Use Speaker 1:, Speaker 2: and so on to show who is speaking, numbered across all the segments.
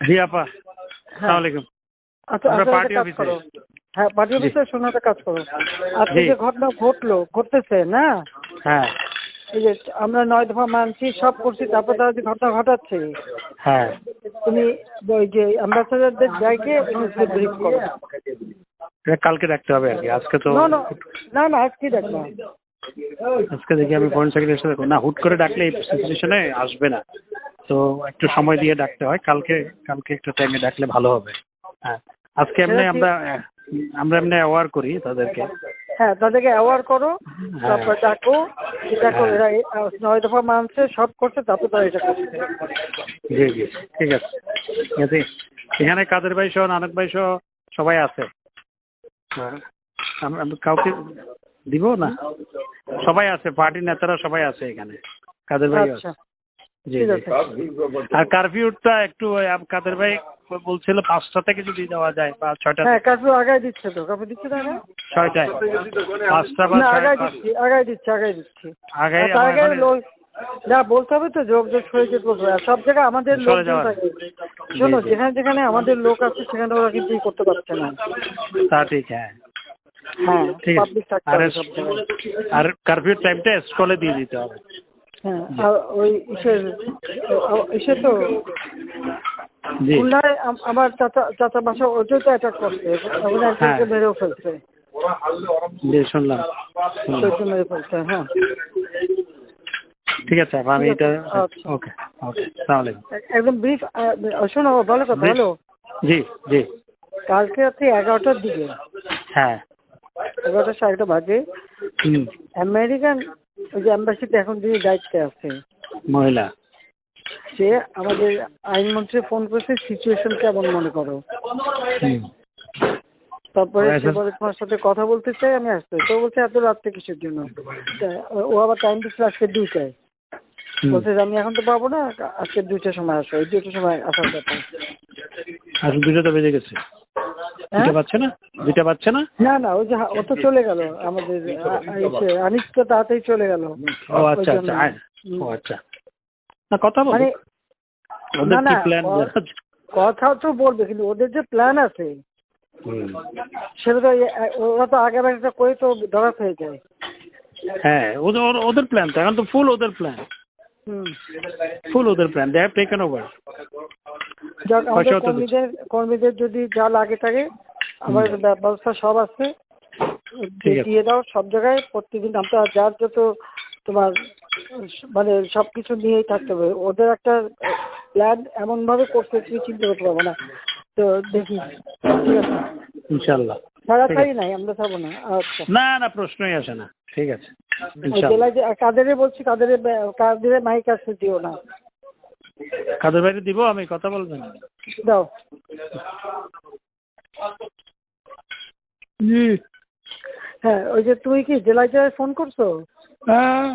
Speaker 1: জি আপা আসসালামু আলাইকুম
Speaker 2: আচ্ছা
Speaker 1: আমরা
Speaker 2: আচ্ছা,
Speaker 1: পার্টি অফিসে।
Speaker 2: হ্যাঁ পার্টি। অফিসে কাজ করো। আজকে
Speaker 1: জি।
Speaker 2: যে ঘটনা ঘটলো ঘটতেছে না?
Speaker 1: হ্যাঁ।
Speaker 2: এই যে আমরা নয় দফা মানছি সব করছি তারপর তারা যে ঘটনা ঘটাচ্ছে।
Speaker 1: হ্যাঁ।
Speaker 2: তুমি ওই যে অ্যাম্বাসেডারদের যাইকে ব্রিফ করো।
Speaker 1: এটা কালকে রাখতে হবে আর কি আজকে তো
Speaker 2: না না আজকে দেখো
Speaker 1: আজকে দেখি আমি ফরেন সেক্রেটারির সাথে না হুট করে ডাকলে এই সিচুয়েশনে আসবে না। তো একটু সময় দিয়ে ডাকতে হয়। কালকে কালকে একটু টাইমে ডাকলে ভালো হবে। হ্যাঁ। আজকে এমনি আমরা আমরা এমনি অ্যাওয়ার করি তাদেরকে।
Speaker 2: হ্যাঁ তাদেরকে অ্যাওয়ার করো
Speaker 1: হ্যাঁ।
Speaker 2: তারপর ডাকো এটা করো
Speaker 1: হ্যাঁ।
Speaker 2: আহ, নয় দফা মানছে সব করছে তারপর তারা এটা করছে।
Speaker 1: জি জি ঠিক আছে। ঠিক আছে এখানে কাদের ভাই সহ নানক ভাই সহ সবাই আছে? হ্যাঁ। কাউকে দিব না? সবাই আছে পার্টির নেতারা সবাই আছে এখানে। কাদের ভাই
Speaker 2: আচ্ছা। আছে
Speaker 1: আর কারফিউটা একটু কাদের ভাই বলছিল পাঁচটা থেকে যদি দেওয়া যায় বা ছয়টা
Speaker 2: হ্যাঁ কার্ফিউ আগায় দিচ্ছে তো। কার্ফিউ দিচ্ছে না?
Speaker 1: ছয়টায়। পাঁচটা বা
Speaker 2: আগায় দিচ্ছি আগায় দিচ্ছি আগায় দিচ্ছি।
Speaker 1: আগে
Speaker 2: আর তার আগে
Speaker 1: আমার মানে-
Speaker 2: লোক না বলতে হবে তো যোগ যোগ সরে যেতে সব জায়গায় আমাদের লোক
Speaker 1: যাওয়া।
Speaker 2: থাকে। শোনো। যেখানে যেখানে আমাদের লোক আছে সেখানে ওরা কিন্তু করতে পারছে না।
Speaker 1: তা ঠিক হ্যাঁ।
Speaker 2: হ্যাঁ
Speaker 1: ঠিক আছে। আর কারফিউ টাইমটা স্কলে দিয়ে দিতে হবে।
Speaker 2: হ্যাঁ আর ওই ইসের ইসে তো খুলনায় আমার চাচা চাচা বাসা তো অ্যাটাক করছে একজনকে
Speaker 1: হ্যাঁ।
Speaker 2: মেরেও ফেলছে।
Speaker 1: শুনলাম।
Speaker 2: মেরে ফেলছে হ্যাঁ।
Speaker 1: ঠিক আছে আমি এটা
Speaker 2: আচ্ছা।
Speaker 1: ওকে ওকে
Speaker 2: একদম ব্রিফ শোনো ভালো কথা? হ্যালো?
Speaker 1: জি জি।
Speaker 2: কালকে রাত্রি এগারোটার দিকে।
Speaker 1: হ্যাঁ।
Speaker 2: এগারোটা সাড়ে বাজে। আমেরিকান ওই যে অ্যাম্বাসিতে এখন যিনি দায়িত্বে আছে
Speaker 1: মহিলা।
Speaker 2: সে আমাদের আইনমন্ত্রী ফোন করেছে সিচুয়েশন কেমন মনে করো? তারপরে সে বলে তোমার সাথে কথা বলতে চাই আমি আসতে তো বলছে এত রাত্রে কিসের জন্য? ও আবার টাইম দিচ্ছে আজকে দুইটায়। বলছে যে আমি এখন তো পাবো না আজকে দুইটার সময় আসো এই দুইটার সময় আসার কথা।
Speaker 1: আর দুটো তো বেজে গেছে।
Speaker 2: হ্যাঁ?
Speaker 1: দুটো পাচ্ছে না? দুটো পাচ্ছে না?
Speaker 2: না না ওই যে ও তো চলে গেল আমাদের ইসে, আনিস তো তাড়াতাড়ি চলে গেল।
Speaker 1: ও আচ্ছা আচ্ছা। ও আচ্ছা। না কথা বল।
Speaker 2: মানে
Speaker 1: ওদের কি প্ল্যান
Speaker 2: কথা তো বলবে কিন্তু ওদের যে প্ল্যান আছে সেটা তো এ- ওরা তো আগে একটা করে তো ধরা হয়ে যায়।
Speaker 1: হ্যাঁ ওদের ওদের প্ল্যান তো এখন তো ফুল ওদের প্ল্যান
Speaker 2: হুম।
Speaker 1: ফুল ওদের plan they have taken over
Speaker 2: যাক আমাদের
Speaker 1: পয়সাও তো
Speaker 2: কর্মীদের কর্মীদের যদি যা লাগে থাকে আমাদের ব্য- ব্যবস্থা সব আছে। দিয়ে দাও সব জায়গায় প্রত্যেকদিন আমরা যার যত তোমার মানে সবকিছু নিয়েই থাকতে হবে। ওদের একটা প্ল্যান এমন ভাবে করতে তুমি চিন্তা করতে পারব না। তো দেখি ঠিক আছে?
Speaker 1: ইনশাল্লাহ।
Speaker 2: ছাড়াছাড়ি নাই আমরা ছাড়বো না। আচ্ছা।
Speaker 1: না না প্রশ্নই আসে না। ঠিক আছে।
Speaker 2: জেলায় কাদেরে বলছি কাদেরে কাদেরে মাইক আসতে দিও না।
Speaker 1: কাদের বাইরে দিব? আমি কথা বলবেন
Speaker 2: দাও।
Speaker 3: জি।
Speaker 2: হ্যাঁ ওই যে তুমি কি জেলায় জেলায় ফোন করছ?
Speaker 3: হ্যাঁ।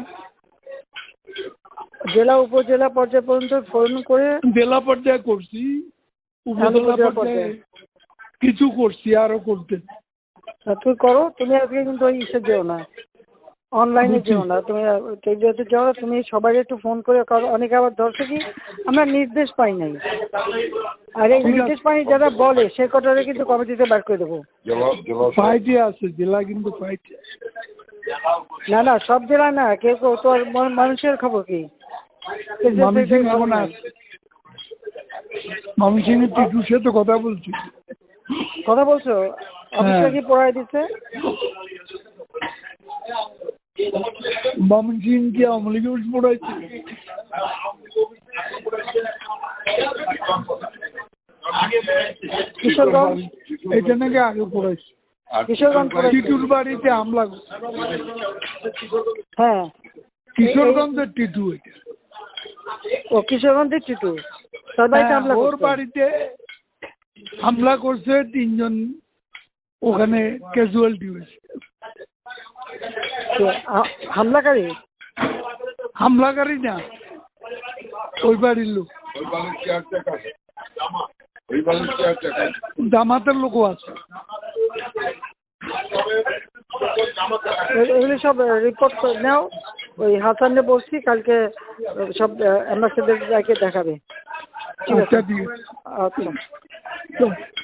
Speaker 2: জেলা উপজেলা পর্যায় পর্যন্ত ফোন করে
Speaker 3: জেলা পর্যায়ে করছি উপজেলা পর্যায়ে। কিছু করছি আরও করতে।
Speaker 2: তুমি করো তুমি আজকে কিন্তু ওই ইসে যেও না। অনলাইনে যেও না তুমি টেলিভিশনে যাও তুমি সবাই একটু ফোন করে কারণ অনেকে আবার ধরছে কি আমরা নির্দেশ পাই নাই। আর এই নির্দেশ পাই যারা বলে সে কটারে কিন্তু কমিটিতে বার করে দেবো।
Speaker 3: ফাইটে আছে জেলা কিন্তু ফাইটে
Speaker 2: না না সব জেলা না কেউ কেউ তো মানুষের খবর কি?
Speaker 3: ময়মনসিং এর টিটুর সাথে কথা বলছি।
Speaker 2: কথা বলছো? অফিসটা
Speaker 3: হ্যাঁ।
Speaker 2: কি পড়ায় দিচ্ছে?
Speaker 3: ময়মনসিং কি আওয়ামী লীগের পড়াইছে।
Speaker 2: কিশোরগঞ্জ
Speaker 3: এটা নাকি আগে পড়াইছে।
Speaker 2: কিশোরগঞ্জ
Speaker 3: টিটুর বাড়িতে হামলা করছে।
Speaker 2: হ্যাঁ।
Speaker 3: কিশোরগঞ্জের টিটু এটা।
Speaker 2: ও কিশোরগঞ্জের বাড়িতে
Speaker 3: হ্যাঁ,
Speaker 2: হামলা
Speaker 3: ওর
Speaker 2: করছে।
Speaker 3: বাড়িতে হামলা করছে তিনজন। ওখানে ক্যাজুয়ালিটি হয়েছে।
Speaker 2: হামলাকারী?
Speaker 3: হামলাকারী না ওই বাড়ির লোক। জামাতের লোকও আছে।
Speaker 2: এগুলো সব রিপোর্ট নাও। ওই হাসানে বলছি কালকে সব অ্যাম্বাসেডার যাকে দেখাবে।
Speaker 3: ঠিক আছে?
Speaker 2: আচ্ছা
Speaker 3: আচ্ছা।